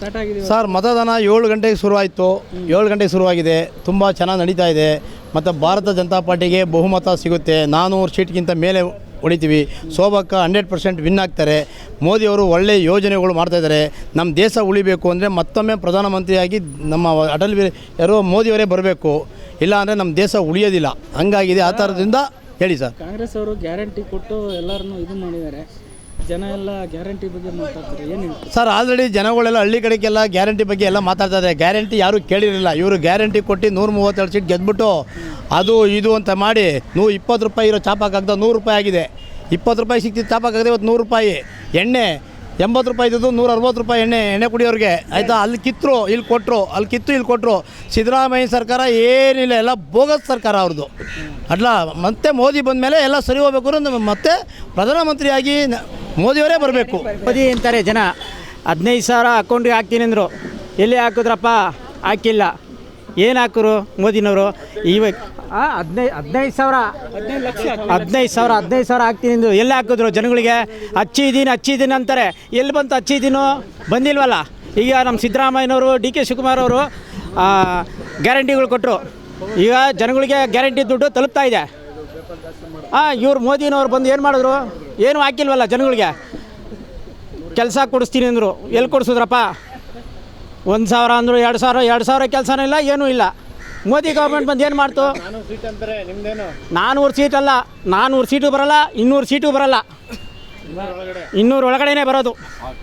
Start ಆಗಿದೆ sir ಮತದಾನ ಏಳು ಗಂಟೆಗೆ ಶುರುವಾಯಿತು. ಏಳು ಗಂಟೆಗೆ ಶುರುವಾಗಿದೆ. ತುಂಬ ಚೆನ್ನಾಗಿ ನಡೀತಾ ಇದೆ. ಮತ್ತು ಭಾರತ ಜನತಾ ಪಾರ್ಟಿಗೆ ಬಹುಮತ ಸಿಗುತ್ತೆ. ನಾನ್ನೂರು ಸೀಟ್ಗಿಂತ ಮೇಲೆ ಹೊಡಿತೀವಿ ಶೋಭಕ್ಕ ಹಂಡ್ರೆಡ್ ಪರ್ಸೆಂಟ್ ವಿನ್ ಆಗ್ತಾರೆ. ಮೋದಿಯವರು ಒಳ್ಳೆಯ ಯೋಜನೆಗಳು ಮಾಡ್ತಾಯಿದ್ದಾರೆ ನಮ್ಮ ದೇಶ ಉಳಿಬೇಕು ಅಂದರೆ ಮತ್ತೊಮ್ಮೆ ಪ್ರಧಾನಮಂತ್ರಿಯಾಗಿ ನಮ್ಮ ಅಟಲ್ ಯಾರು ಯಾರೋ ಮೋದಿಯವರೇ ಬರಬೇಕು. ಇಲ್ಲ ಅಂದರೆ ನಮ್ಮ ದೇಶ ಉಳಿಯೋದಿಲ್ಲ. ಹಂಗಾಗಿದೆ. ಆ ಥರದಿಂದ ಹೇಳಿ ಸರ್. ಕಾಂಗ್ರೆಸ್ ಅವರು ಗ್ಯಾರಂಟಿ ಕೊಟ್ಟು ಎಲ್ಲರನ್ನೂ ಇದು ಮಾಡಿದ್ದಾರೆ. ಜನ ಎಲ್ಲ ಮಾತಾಡ್ತಾರೆ. ಸರ್ ಆಲ್ರೆಡಿ ಜನಗಳೆಲ್ಲ ಹಳ್ಳಿ ಕಡೆಗೆಲ್ಲ ಗ್ಯಾರಂಟಿ ಬಗ್ಗೆ ಎಲ್ಲ ಮಾತಾಡ್ತಾ ಇದ್ದಾರೆ. ಗ್ಯಾರಂಟಿ ಯಾರೂ ಕೇಳಿರಲಿಲ್ಲ. ಇವರು ಗ್ಯಾರಂಟಿ ಕೊಟ್ಟು ನೂರ ಮೂವತ್ತೆರಡು ಸೀಟ್ ಗೆದ್ಬಿಟ್ಟು ಅದು ಇದು ಅಂತ ಮಾಡಿ ನೂ ಇಪ್ಪತ್ತು ರೂಪಾಯಿ ಇರೋ ಚಾಪಾಕಾಗ್ದ ನೂರು ರೂಪಾಯಿ ಆಗಿದೆ. ಇಪ್ಪತ್ತು ರೂಪಾಯಿ ಸಿಕ್ತಿದ್ದು ಚಾಪಾಕಾಗದೆ ಇವತ್ತು ನೂರು ರೂಪಾಯಿ. ಎಣ್ಣೆ ಎಂಬತ್ತು ರೂಪಾಯಿ ಇದ್ದದ್ದು ನೂರ ಅರವತ್ತು ರೂಪಾಯಿ ಎಣ್ಣೆ ಎಣ್ಣೆ ಕುಡಿಯೋರಿಗೆ. ಆಯಿತಾ? ಅಲ್ಲಿ ಕಿತ್ತರು ಇಲ್ಲಿ ಕೊಟ್ಟರು ಅಲ್ಲಿ ಕಿತ್ತು, ಇಲ್ಲಿ ಕೊಟ್ಟರು ಸಿದ್ದರಾಮಯ್ಯ ಸರ್ಕಾರ ಏನಿಲ್ಲ, ಎಲ್ಲ ಬೋಗಸ್ ಸರ್ಕಾರ ಅವ್ರದ್ದು. ಅಲ್ಲ ಮತ್ತೆ ಮೋದಿ ಬಂದ ಮೇಲೆ ಎಲ್ಲ ಸರಿ ಹೋಗ್ಬೇಕು ಅಂದ್ರೆ ಮತ್ತೆ ಪ್ರಧಾನಮಂತ್ರಿಯಾಗಿ ಮೋದಿಯವರೇ ಬರಬೇಕು. ಮೋದಿ ಅಂತಾರೆ ಜನ. ಹದಿನೈದು ಸಾವಿರ ಅಕೌಂಟಿಗೆ ಹಾಕ್ತೀನಿ ಅಂದರು. ಎಲ್ಲಿ ಹಾಕಿದ್ರಪ್ಪ? ಹಾಕಿಲ್ಲ. ಏನು ಹಾಕರು ಮೋದಿನವರು? ಇವಾಗ ಹದಿನೈದು ಹದಿನೈದು ಸಾವಿರ. ಹದಿನೈದು ಸಾವಿರ ಹದಿನೈದು ಸಾವಿರ ಹಾಕ್ತೀನಿ ಅಂದರು. ಎಲ್ಲಿ ಹಾಕಿದ್ರು ಜನಗಳಿಗೆ? ಹಚ್ಚಿದ್ದೀನಿ ಹಚ್ಚಿದ್ದೀನಿ ಅಂತಾರೆ. ಎಲ್ಲಿ ಬಂತು ಹಚ್ಚಿದ್ದೀನೋ ಬಂದಿಲ್ವಲ್ಲ? ಈಗ ನಮ್ಮ ಸಿದ್ದರಾಮಯ್ಯನವರು, ಡಿ ಕೆ ಶಿವಕುಮಾರ್ ಅವರು ಗ್ಯಾರಂಟಿಗಳು ಕೊಟ್ಟರು ಈಗ ಜನಗಳಿಗೆ ಗ್ಯಾರಂಟಿ ದುಡ್ಡು ತಲುಪ್ತಾ ಇದೆ. ಹಾಂ ಇವ್ರು ಮೋದಿನವ್ರು ಬಂದು ಏನು ಮಾಡಿದ್ರು? ಏನು ಹಾಕಿಲ್ವಲ್ಲ ಜನಗಳಿಗೆ? ಕೆಲಸ ಕೊಡಿಸ್ತೀನಿ ಅಂದರು. ಎಲ್ಲಿ ಕೊಡಿಸಿದ್ರಪ್ಪ? ಒಂದು ಸಾವಿರ ಅಂದರು ಎರಡು ಸಾವಿರ ಎರಡು ಸಾವಿರ ಕೆಲಸನೂ ಇಲ್ಲ ಏನೂ ಇಲ್ಲ. ಮೋದಿ ಗೌರ್ಮೆಂಟ್ ಬಂದು ಏನು ಮಾಡ್ತು? ನಾನ್ನೂರು ಸೀಟ್ ಅಲ್ಲ ನಾನ್ನೂರು ಸೀಟು ಬರಲ್ಲ ಇನ್ನೂರು ಸೀಟು ಬರಲ್ಲ. ಇನ್ನೂರು ಒಳಗಡೆನೇ ಬರೋದು.